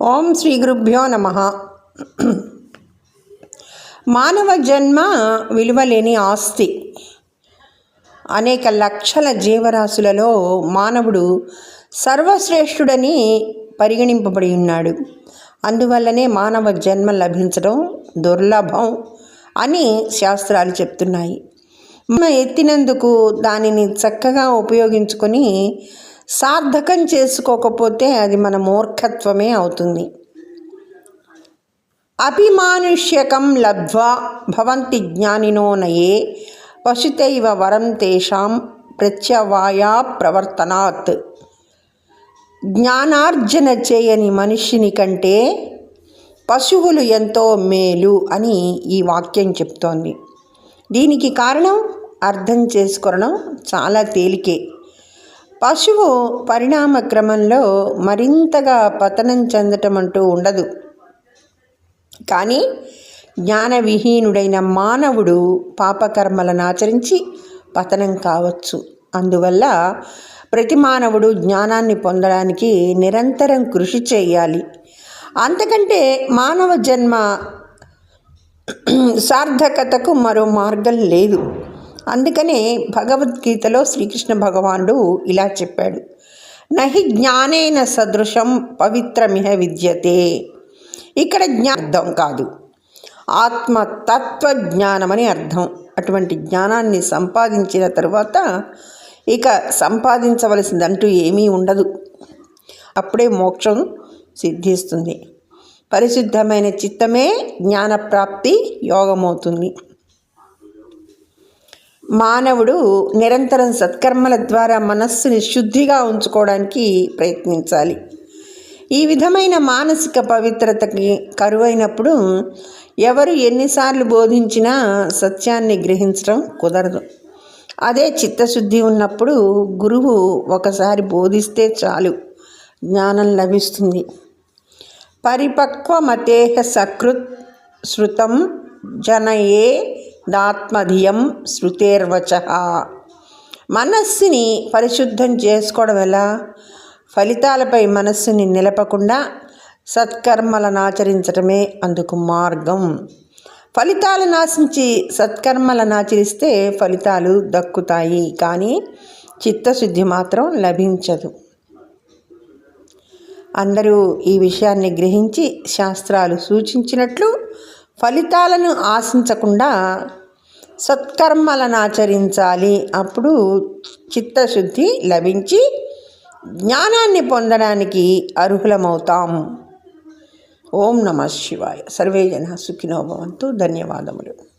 ఓం శ్రీ గురుభ్యో నమ. మానవ జన్మ విలువలేని ఆస్తి. అనేక లక్షల జీవరాశులలో మానవుడు సర్వశ్రేష్ఠుడని పరిగణింపబడి ఉన్నాడు. అందువల్లనే మానవ జన్మ లభించడం దుర్లభం అని శాస్త్రాలు చెప్తున్నాయి. ఎత్తినందుకు దానిని చక్కగా ఉపయోగించుకొని సార్థకం చేసుకోకపోతే అది మన మూర్ఖత్వమే అవుతుంది. అభిమానుష్యకం లబ్ధ్వా భవంతి జ్ఞానినో నయే పశుతైవ వరం తేషాం ప్రత్యవాయా ప్రవర్తనాత్. జ్ఞానార్జన చేయని మనిషిని కంటే పశువులు ఎంతో మేలు అని ఈ వాక్యం చెప్తోంది. దీనికి కారణం అర్థం చేసుకోవడం చాలా తేలికే. పశువు పరిణామ క్రమంలో మరింతగా పతనం చెందటం అంటూ ఉండదు. కానీ జ్ఞానవిహీనుడైన మానవుడు పాపకర్మలను ఆచరించి పతనం కావచ్చు. అందువల్ల ప్రతి మానవుడు జ్ఞానాన్ని పొందడానికి నిరంతరం కృషి చేయాలి. అంతకంటే మానవ జన్మ సార్థకతకు మరో మార్గం లేదు. అందుకనే భగవద్గీతలో శ్రీకృష్ణ భగవానుడు ఇలా చెప్పాడు. నహి జ్ఞానేన సదృశం పవిత్రమిహ విద్యతే. ఇక్కడ జ్ఞార్థం కాదు. ఆత్మ తత్వ జ్ఞానమని అర్థం. అటువంటి జ్ఞానాన్ని సంపాదించిన తరువాత ఇక సంపాదించవలసిందంటూ ఏమీ ఉండదు. అప్పుడే మోక్షం సిద్ధిస్తుంది. పరిశుద్ధమైన చిత్తమే జ్ఞానప్రాప్తి యోగమవుతుంది. మానవుడు నిరంతరం సత్కర్మల ద్వారా మనస్సుని శుద్ధిగా ఉంచుకోవడానికి ప్రయత్నించాలి. ఈ విధమైన మానసిక పవిత్రతకి కరువైనప్పుడు ఎవరు ఎన్నిసార్లు బోధించినా సత్యాన్ని గ్రహించడం కుదరదు. అదే చిత్తశుద్ధి ఉన్నప్పుడు గురువు ఒకసారి బోధిస్తే చాలు జ్ఞానం లభిస్తుంది. పరిపక్వమతేహ సకృత్ శృతం జనయే దాత్మధియం శృతేర్వచ. మనస్సుని పరిశుద్ధం చేసుకోవడం ఎలా? ఫలితాలపై మనస్సుని నిలపకుండా సత్కర్మలను ఆచరించటమే అందుకు మార్గం. ఫలితాలను ఆశించి సత్కర్మలను ఆచరిస్తే ఫలితాలు దక్కుతాయి కానీ చిత్తశుద్ధి మాత్రం లభించదు. అందరూ ఈ విషయాన్ని గ్రహించి శాస్త్రాలు సూచించినట్లు ఫలితాలను ఆశించకుండా సత్కర్మలను ఆచరించాలి. అప్పుడు చిత్తశుద్ధి లభించి జ్ఞానాన్ని పొందడానికి అర్హులమవుతాం. ఓం నమ శివాయ. సర్వే జన సుఖినో భవంతు. ధన్యవాదములు.